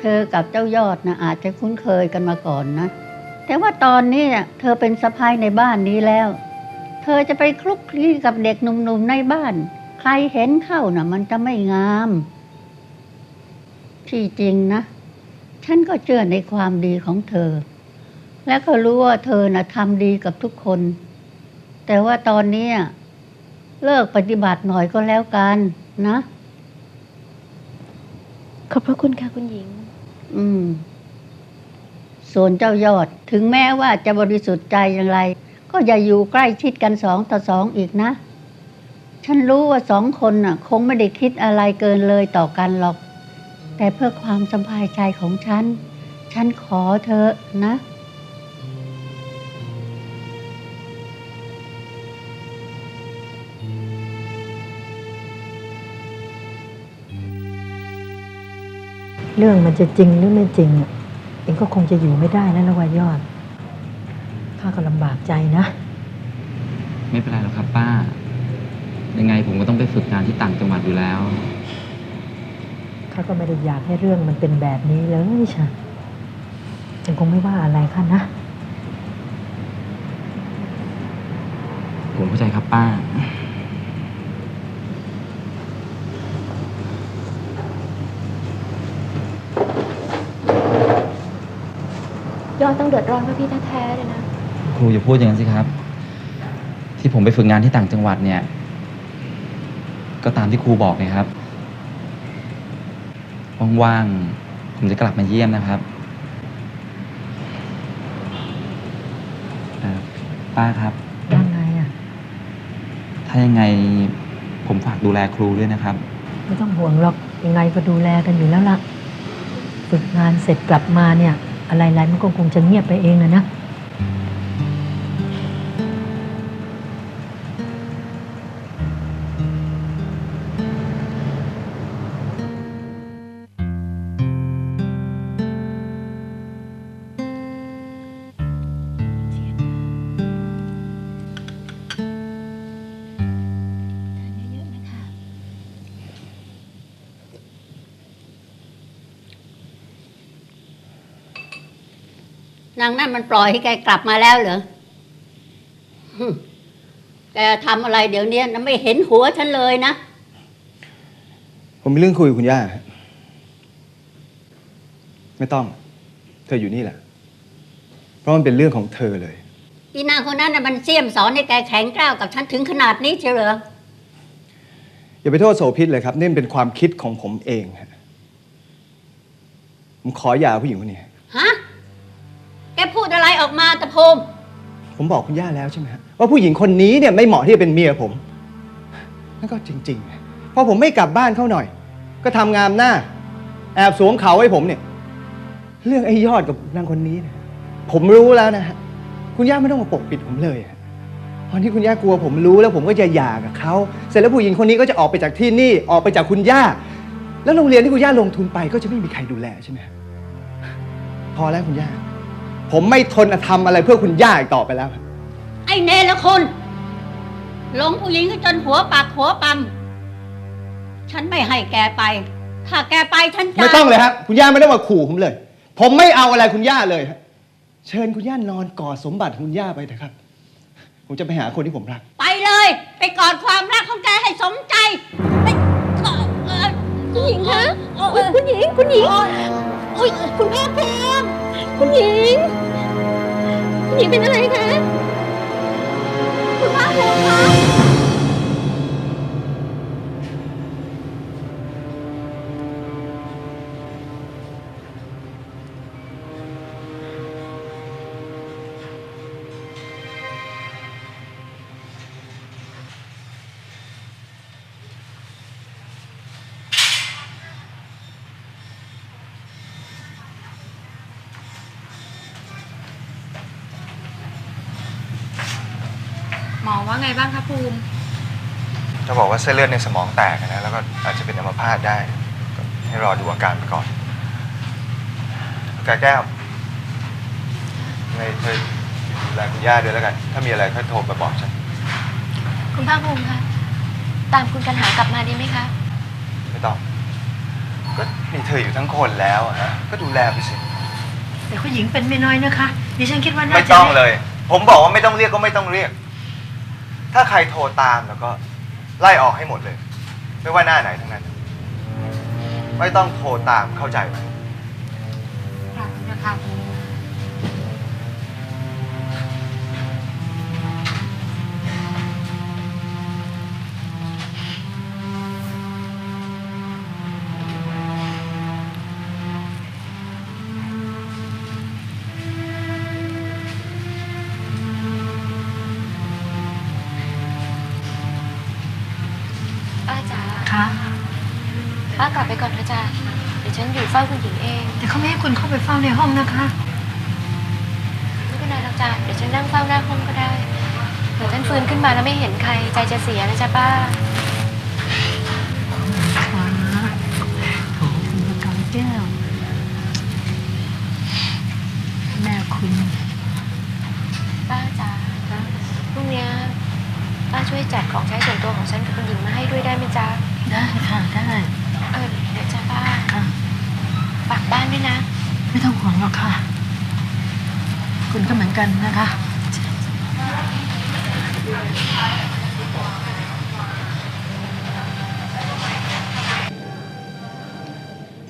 เธอกับเจ้ายอดนะอาจจะคุ้นเคยกันมาก่อนนะ แต่ว่าตอนนี้น่ะเธอเป็นสะพายในบ้านนี้แล้ว เธอจะไปคลุกคลีกับเด็กหนุ่มๆในบ้าน ใครเห็นเข้าน่ะ มันจะไม่งาม ที่จริงนะ ฉันก็เชื่อในความดีของเธอ และก็รู้ว่าเธอน่ะทำดีกับทุกคน แต่ว่าตอนนี้เลิกปฏิบัติหน่อยก็แล้วกันนะ ขอบพระคุณค่ะคุณหญิง อืมส่วนเจ้ายอด ถึงแม้ว่าจะบริสุทธิ์ใจอย่างไร ก็อย่าอยู่ใกล้ชิดกันสองต่อสองอีกนะ ฉันรู้ว่าสองคนน่ะ คงไม่ได้คิดอะไรเกินเลยต่อกันหรอก แต่เพื่อความสบายใจของฉัน ฉันขอเธอนะ เรื่องมันจะจริงหรือไม่จริงอะเองก็คงจะอยู่ไม่ได้แล้วละวายอดข้าก็ลำบากใจนะ ไม่เป็นไรหรอกครับ ป้า ยังไงผมก็ต้องไปฝึกงานที่ต่างจังหวัดอยู่แล้ว ข้าก็ไม่ได้อยากให้เรื่องมันเป็นแบบนี้เลยชะเองคงไม่ว่าอะไรข้านะ ผมเข้าใจครับป้า ยอดต้องเดือดร้อนเพราะพี่แท้ๆเลยนะ ครูอย่าพูดอย่างนั้นสิครับ ที่ผมไปฝึกงานที่ต่างจังหวัดเนี่ย ก็ตามที่ครูบอกเลยครับว่างๆผมจะกลับมาเยี่ยมนะครับเอ่อป้าครับ ยังไงอะ ถ้ายังไงผมฝากดูแลครูด้วยนะครับ ไม่ต้องห่วงหรอกยังไงก็ดูแลกันอยู่แล้วล่ะ ฝึกงานเสร็จกลับมาเนี่ย อะไรๆมันก็คงจะเงียบไปเองนะนะ นางนั่นมันปล่อยให้แกกลับมาแล้วเหรอหึแกทำอะไรเดี๋ยวนี้นะไม่เห็นหัวฉันเลยนะ ผมมีเรื่องคุยกับคุณย่าฮะไม่ต้อง เธออยู่นี่แหละ เพราะมันเป็นเรื่องของเธอเลยอีนางคนนั้นน่ะมันเสี่ยมสอนให้แกแข็งกร้าวกับฉันถึงขนาดนี้เชียวเหรอ อย่าไปโทษโสพิษเลยครับ นี่มันเป็นความคิดของผมเองฮะผมขอหย่าผู้หญิงคนนี้ฮะ มาตะโพมผมบอกคุณย่าแล้วใช่ไหมฮะว่าผู้หญิงคนนี้เนี่ยไม่เหมาะที่จะเป็นเมียผมนั่นก็จริงๆพอผมไม่กลับบ้านเขาหน่อย ก็ทำงามหน้า แอบสวมเขาให้ผมเนี่ย เรื่องไอ้ยอดกับนางคนนี้นยผมรู้แล้วนะฮะคุณย่าไม่ต้องมาปกปิดผมเลยอะตอนที่คุณย่ากลัวผมรู้แล้วผมก็จะหย่ากับเขาเสร็จแล้วผู้หญิงคนนี้ก็จะออกไปจากที่นี่ออกไปจากคุณย่า แล้วโรงเรียนที่คุณย่าลงทุนไปก็จะไม่มีใครดูแลใช่ไหมฮะพอแล้วคุณย่า ผมไม่ทนทำอะไรเพื่อคุณย่าอีกต่อไปแล้วครับไอ้เนรคุณหลงผู้หญิงจนหัวปากหัวปั๊มฉันไม่ให้แกไป ถ้าแกไปฉันจะไม่ต้องเลยครับ คุณย่าไม่ต้องมาขู่ผมเลย ผมไม่เอาอะไรคุณย่าเลยครับเชิญคุณย่านอนกอดสมบัติคุณย่าไปเถอะครับ ผมจะไปหาคนที่ผมรัก ไปเลย ไปกอดความรักของแกให้สมใจไปเอ่อเอ่อคุณหญิงคะเอ่ออุ๊ยคุณหญิง คุณหญิง อุ้ยคุณพ่อภูมิคุณหญิง คุณหญิงเป็นอะไรคะ มอว่าไงบ้างคะภูมิ จะบอกว่าเส้นเลือดในสมองแตกนะแล้วก็อาจจะเป็นอัมพาตได้ก็ให้รอดูอาการไปก่อนกาแก้วยังไงเธอดูแลคุณย่าด้วยแล้วกัน ถ้ามีอะไรค่อยโทรมาบอกฉัน คุณภาคภูมิคะ ตามคุณกันหากลับมาดีไหมคะ ไม่ต้องคก็มีเธออยู่ทั้งคนแล้วอะฮะก็ดูแลไปสิ แต่ผู้หญิงเป็นไม่น้อยนะคะ ดิฉันคิดว่าน่าไม่จะต้องเลย ผมบอกว่าไม่ต้องเรียกก็ไม่ต้องเรียก ถ้าใครโทรตามแล้วก็ไล่ออกให้หมดเลย ไม่ว่าหน้าไหนทั้งนั้น ไม่ต้องโทรตามเข้าใจไหมครับนะคะ ป้ากลับไปก่อนเถอะจ้ะเดี๋ยวฉันอยู่เฝ้าคุณหญิงเอง แต่เขาไม่ให้คุณเข้าไปเฝ้าในห้องนะคะ ไม่เป็นไรหรอกจ้ะเดี๋ยวฉันนั่งเฝ้าหน้าห้องก็ได้เผื่อฉันฟื้นขึ้นมาแล้วไม่เห็นใครใจจะเสียนะจ๊ะป้าฟ้าโถคุณประกำแก้วแม่คุณป้าจ๋าพรุ่งเนี้ยป้าช่วยจัดของใช้ส่วนตัวของฉันกับคุณหญิงมาให้ด้วยได้ไหมจ๊ะได้ค่ะได้ เออเดี๋ยวจ้ะป้า ค่ะ ฝากบ้านด้วยนะ ไม่ต้องห่วงหรอกค่ะ คุณก็เหมือนกันนะคะ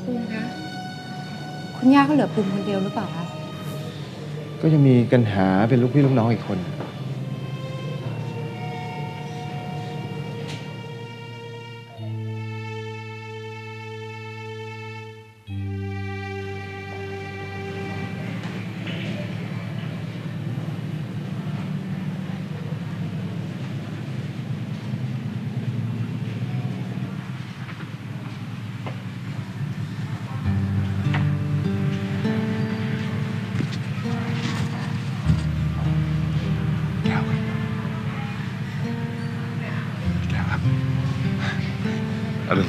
ภูมิคะคุณย่าก็เหลือภูมิคนเดียวหรือเปล่าคะ ก็ยังมีกันหาเป็นลูกพี่ลูกน้องอีกคน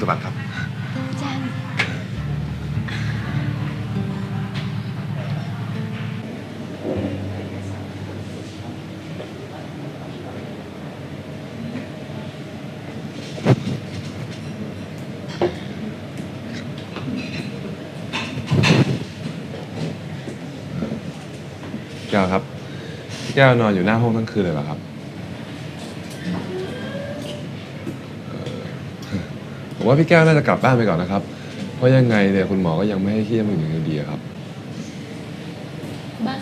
สวัสดิ์ครับจันแก้วครับพี่แก้วนอนอยู่หน้าห้องทั้งคืนเลยเหรอครับเอ่อ ผมว่าพี่แก้วน่าจะกลับบ้านไปก่อนนะครับ เพราะยังไงเนี่ยคุณหมอก็ยังไม่ให้ขี้ยมันอยู่ในดีครับ บ้าน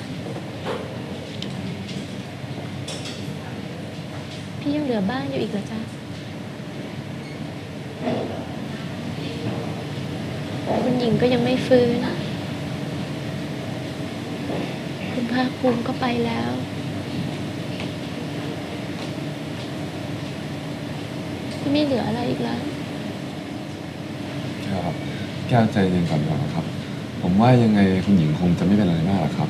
พี่ยังเหลือบ้านอยู่อีกเหรอจ๊ะ คุณหญิงก็ยังไม่ฟื้น คุณภาคภูมิก็ไปแล้ว ไม่เหลืออะไรอีกแล้ว แก้วใจเย็นก่อนดีกว่านะครับ ผมว่ายังไงคุณหญิงคงจะไม่เป็นอะไรมากหรอกครับ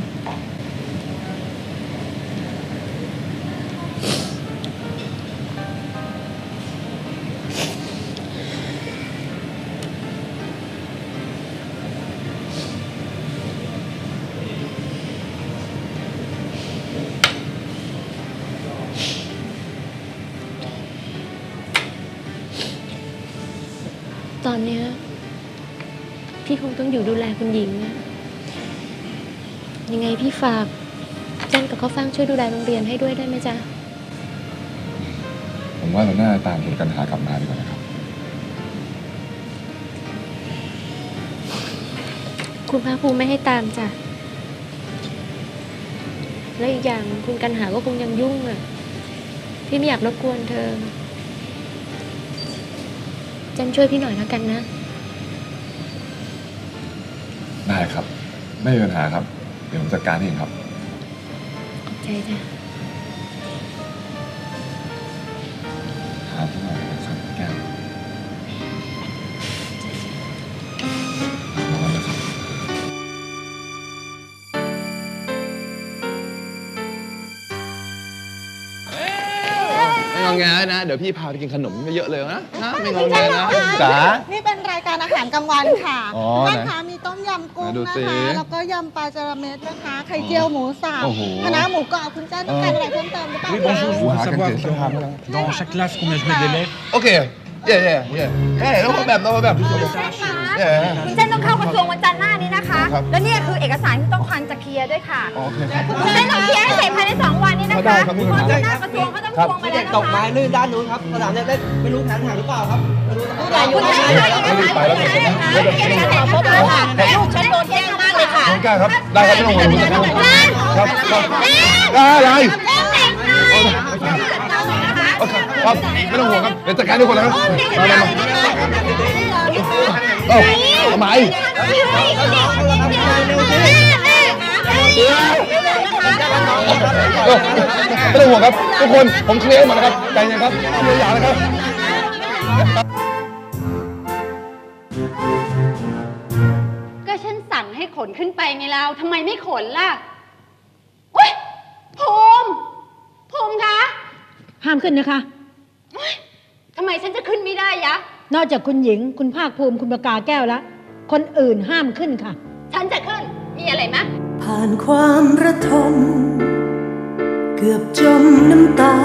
ตอนเนี้ย พี่คงต้องอยู่ดูแลคุณหญิงอะยังไงพี่ฝากจันกับข้าวฟ่างช่วยดูแลโรงเรียนให้ด้วยได้ไหมจ๊ะ ผมว่าเราน่าจะตามคุณกันหากลับมาดีกว่านะครับ คุณภาคภูมิไม่ให้ตามจ้ะ แล้วอีกอย่างคุณกันหาก็คงยังยุ่งอะ พี่ไม่อยากรบกวนเธอจันช่วยพี่หน่อยแล้วกันนะ ได้ครับ ไม่มีปัญหาครับ เดี๋ยวผมจัดการเองครับ ขอบใจจ้ะ หาที่หน่อยนะครับแก้วระวังนะครับ ไม่งองแงนะ เดี๋ยวพี่พาไปกินขนมเยอะๆเลยนะนะไม่งองแงนะจ๋า นี่เป็นรายการอาหารกลางวันค่ะอ๋อท่านไหนคะมีต้ม ยำกุ้งไหนดูนะสิคะแล้วก็ยำปลาจาระเม็ดนะคะ ไข่เจียวหมูสับโอ้โห คณะน้าหมูกรอบคุณเจ้าต้องการอะไรเพิ่มเติมหรือเปล่า Oui, คะ bonjour, je voudrais savoir Dans chaque classe, combien je mets d'élèves Ok, yeah, yeah, yeah. Hey, no problem, no problem. เส้นนะแหมคุณเส้นต้อง เข้ากระทรวงวันจันทร์หน้านี้นะคะ ครับแล้วเนี่ยคือเอกสารที่ต้องคันจะเคลียร์ด้วยค่ะโอเคครับคุณเส้นต้องเคลียร์ให้เสร็จภายในสองวันนี้นะคะได้ครับไม่มีปัญหาหน้ากระทรวงเขาต้องครับทวงมาแล้วนะคะตกไม้ลื่นด้านนู้นครับสนามเด็กเล่นไม่รู้แผนหักหรือเปล่าครับไม่รู้นะครับ คุณเส้นคะเอกสารไปแล้วคุณเส้นคะเอกสารเสร็จครบแล้วค่ะลูกฉันโดนแย่งมากเลยค่ะน้องก้าครับได้ครับไม่ต้องห่วงผมจัดการครับครับก้าอะไรครับไม่ต้องห่วงครับเดี๋ยวจัดการทุกคนนะครับมามามา เอ้าทำไมเอ้าไม่ต้องห่วงครับ ทุกคนผมเคลียร์หมดนะครับใจเย็นครับเคลียร์อย่างนะครับก็ฉันสั่งให้ขนขึ้นไปไงเราทำไมไม่ขนล่ะโอ๊ยภูมิภูมิคะห้ามขึ้นนะคะทำไมฉันจะขึ้นไม่ได้ยะ นอกจากคุณหญิง คุณภาคภูมิคุณประกาแก้วแล้วคนอื่นห้ามขึ้นค่ะ ฉันจะขึ้น มีอะไรมะ ผ่านความระทม เกือบจมน้ำตา